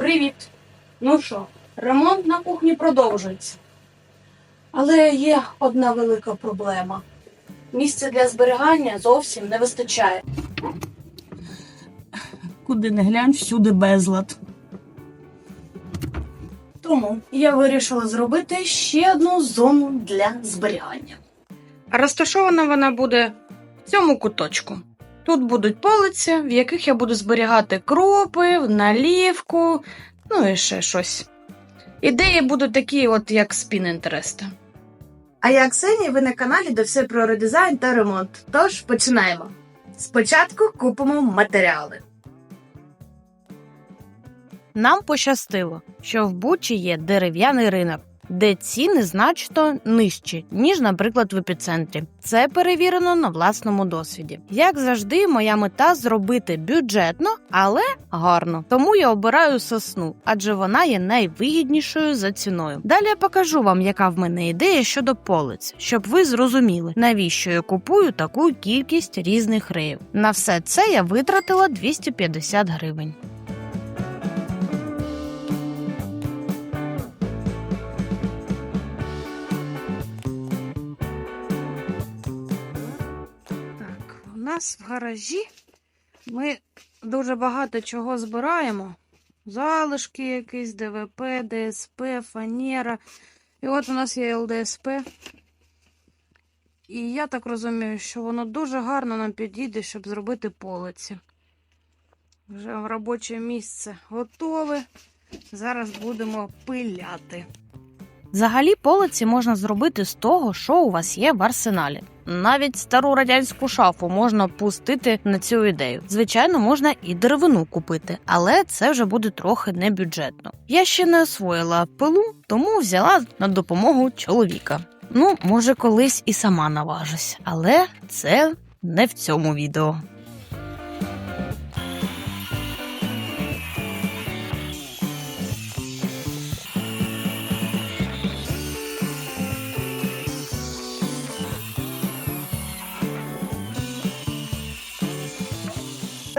Привіт! Ну що, ремонт на кухні продовжується. Але є одна велика проблема. Місця для зберігання зовсім не вистачає. Куди не глянь, всюди безлад. Тому я вирішила зробити ще одну зону для зберігання. Розташована вона буде в цьому куточку. Тут будуть полиці, в яких я буду зберігати крупи, налівку, ну і ще щось. Ідеї будуть такі, от як з Pinterest. А я Ксенія, ви на каналі, де все про редизайн та ремонт. Тож починаємо. Спочатку купимо матеріали. Нам пощастило, що в Бучі є дерев'яний ринок, де ціни значно нижчі, ніж, наприклад, в епіцентрі. Це перевірено на власному досвіді. Як завжди, моя мета зробити бюджетно, але гарно. Тому я обираю сосну, адже вона є найвигіднішою за ціною. Далі я покажу вам, яка в мене ідея щодо полиць, щоб ви зрозуміли, навіщо я купую таку кількість різних реїв. На все це я витратила 250 гривень. Нас в гаражі ми дуже багато чого збираємо. Залишки якісь, ДВП, ДСП, фанера. І от у нас є ЛДСП. І я так розумію, що воно дуже гарно нам підійде, щоб зробити полиці. Вже робоче місце готове. Зараз будемо пиляти. Взагалі полиці можна зробити з того, що у вас є в арсеналі. Навіть стару радянську шафу можна пустити на цю ідею. Звичайно, можна і деревину купити, але це вже буде трохи небюджетно. Я ще не освоїла пилу, тому взяла на допомогу чоловіка. Ну, може, колись і сама наважусь, але це не в цьому відео.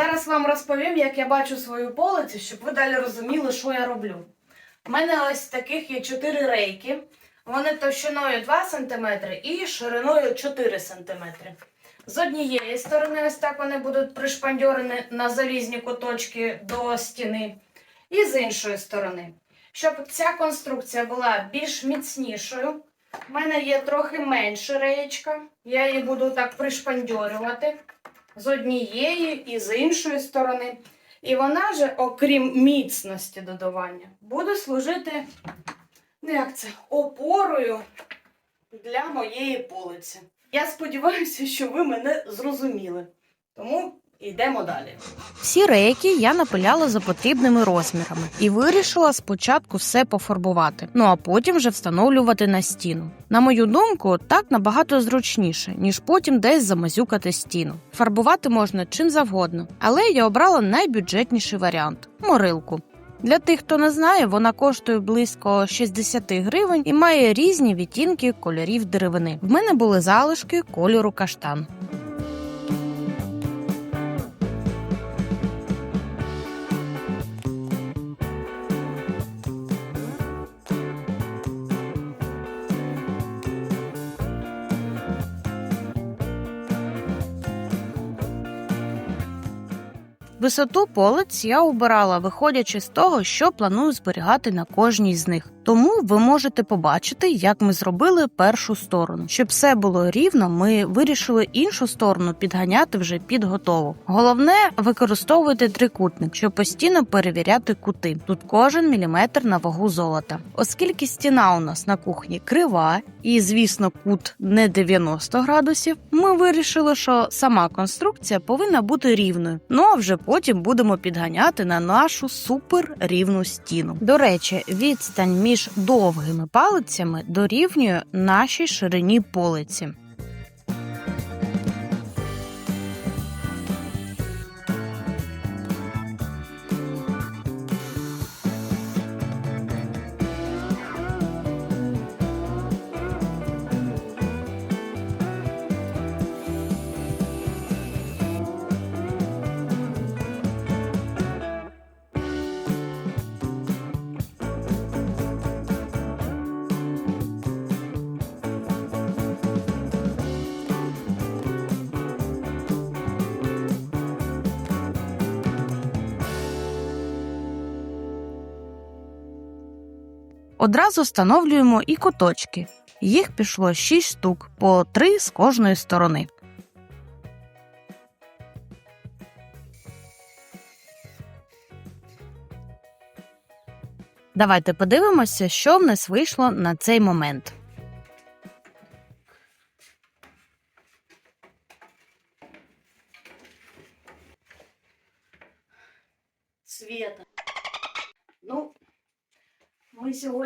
Зараз вам розповім, як я бачу свою полицю, щоб ви далі розуміли, що я роблю. У мене ось таких є 4 рейки. Вони товщиною 2 см і шириною 4 см. З однієї сторони, ось так вони будуть пришпандьорені на залізні куточки до стіни. І з іншої сторони. Щоб ця конструкція була більш міцнішою, в мене є трохи менша реєчка. Я її буду так пришпандьорювати з однієї і з іншої сторони. І вона же, окрім міцності додавання, буде служити ну як це, опорою для моєї полиці. Я сподіваюся, що ви мене зрозуміли. Тому йдемо далі. Всі рейки я напиляла за потрібними розмірами і вирішила спочатку все пофарбувати, ну а потім вже встановлювати на стіну. На мою думку, так набагато зручніше, ніж потім десь замазюкати стіну. Фарбувати можна чим завгодно, але я обрала найбюджетніший варіант морилку. Для тих, хто не знає, вона коштує близько 60 гривень і має різні відтінки кольорів деревини. В мене були залишки кольору каштан. Висоту полиць я обирала, виходячи з того, що планую зберігати на кожній з них. Тому ви можете побачити, як ми зробили першу сторону. Щоб все було рівно, ми вирішили іншу сторону підганяти вже під готову. Головне використовуйте трикутник, щоб постійно перевіряти кути. Тут кожен міліметр на вагу золота. Оскільки стіна у нас на кухні крива, і звісно, кут не 90 градусів. Ми вирішили, що сама конструкція повинна бути рівною. Ну а вже потім будемо підганяти на нашу супер рівну стіну. До речі, відстань між довгими палицями дорівнює нашій ширині полиці. Одразу встановлюємо і куточки. Їх пішло 6 штук, по 3 з кожної сторони. Давайте подивимося, що в нас вийшло на цей момент.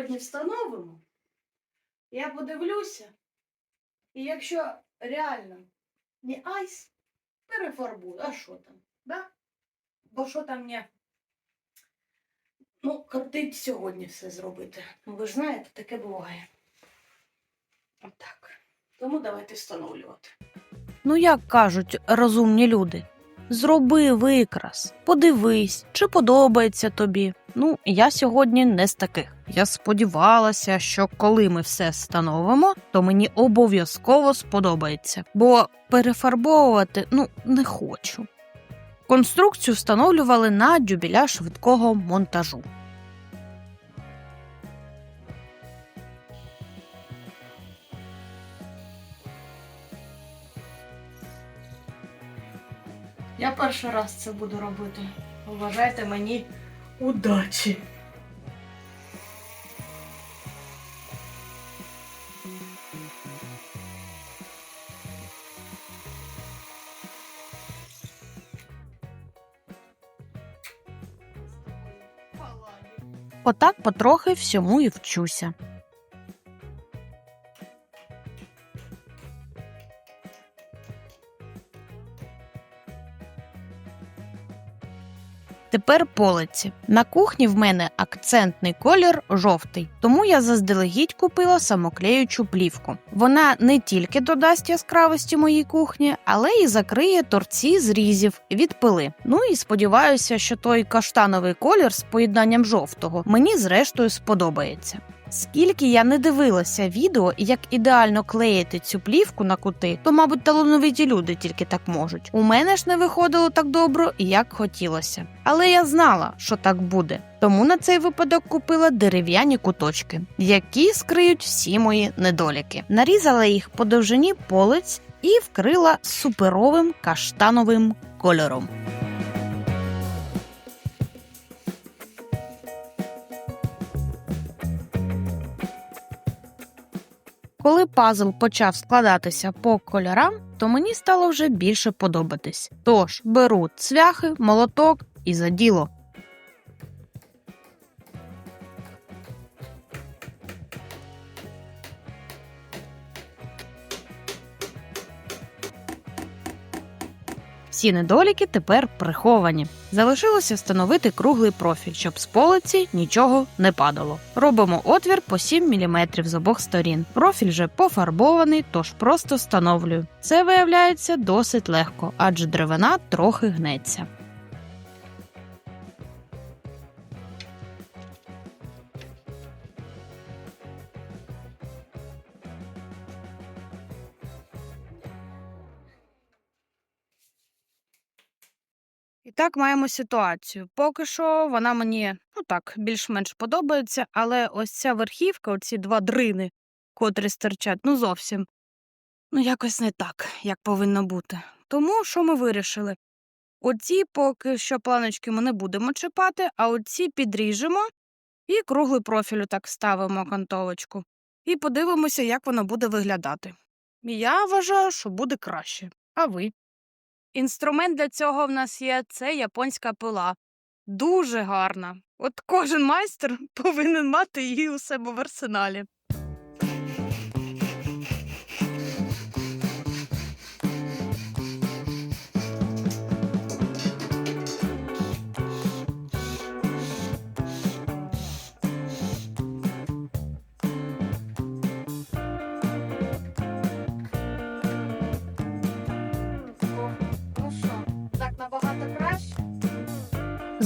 Сьогодні встановимо. Я подивлюся. І якщо реально не айс, перефарбую. А що там? Да? Бо що там не? Ну, кортить сьогодні все зробити. Ну, ви ж знаєте, таке буває. Отак. Тому давайте встановлювати. Ну, як кажуть розумні люди, зроби викрас, подивись, чи подобається тобі. Ну, я сьогодні не з таких. Я сподівалася, що коли ми все встановимо, то мені обов'язково сподобається, бо перефарбовувати ну не хочу. Конструкцію встановлювали на дюбіля швидкого монтажу. Я перший раз це буду робити. Вважайте мені удачі. Отак потрохи всьому і вчуся. Тепер полиці. На кухні в мене акцентний колір жовтий, тому я заздалегідь купила самоклеючу плівку. Вона не тільки додасть яскравості моїй кухні, але й закриє торці зрізів від пили. Ну і сподіваюся, що той каштановий колір з поєднанням жовтого мені зрештою сподобається. Скільки я не дивилася відео, як ідеально клеїти цю плівку на кути, то, мабуть, талановиті люди тільки так можуть. У мене ж не виходило так добре, як хотілося. Але я знала, що так буде. Тому на цей випадок купила дерев'яні куточки, які скриють всі мої недоліки. Нарізала їх по довжині полиць і вкрила суперовим каштановим кольором. Коли пазл почав складатися по кольорам, то мені стало вже більше подобатись. Тож беру цвяхи, молоток і за діло. Всі недоліки тепер приховані. Залишилося встановити круглий профіль, щоб з полиці нічого не падало. Робимо отвір по 7 мм з обох сторін. Профіль вже пофарбований, тож просто встановлюю. Це виявляється досить легко, адже деревина трохи гнеться. І так маємо ситуацію. Поки що вона мені ну так більш-менш подобається, але ось ця верхівка, оці два дрини, котрі стирчать, ну зовсім ну якось не так, як повинно бути. Тому що ми вирішили? Оці поки що планочки ми не будемо чіпати, а оці підріжемо і круглий профіль так ставимо кантовочку. І подивимося, як воно буде виглядати. Я вважаю, що буде краще. А ви? Інструмент для цього в нас є це японська пила. Дуже гарна. От кожен майстер повинен мати її у себе в арсеналі.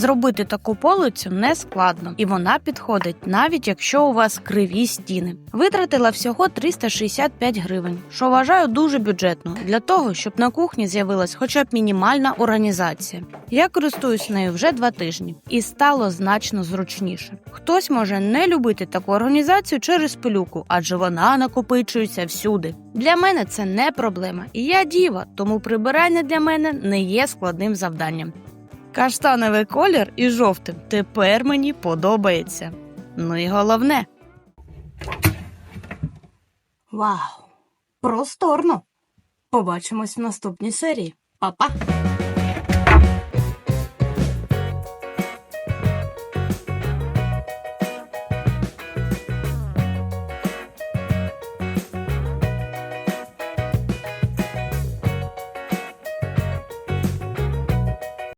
Зробити таку полицю не складно, і вона підходить навіть якщо у вас криві стіни. Витратила всього 365 гривень, що вважаю дуже бюджетно для того, щоб на кухні з'явилась хоча б мінімальна організація. Я користуюсь нею вже два тижні і стало значно зручніше. Хтось може не любити таку організацію через пилюку, адже вона накопичується всюди. Для мене це не проблема, і я діва, тому прибирання для мене не є складним завданням. Каштановий колір і жовтим тепер мені подобається. Ну і головне. Вау! Просторно! Побачимось в наступній серії. Па-па!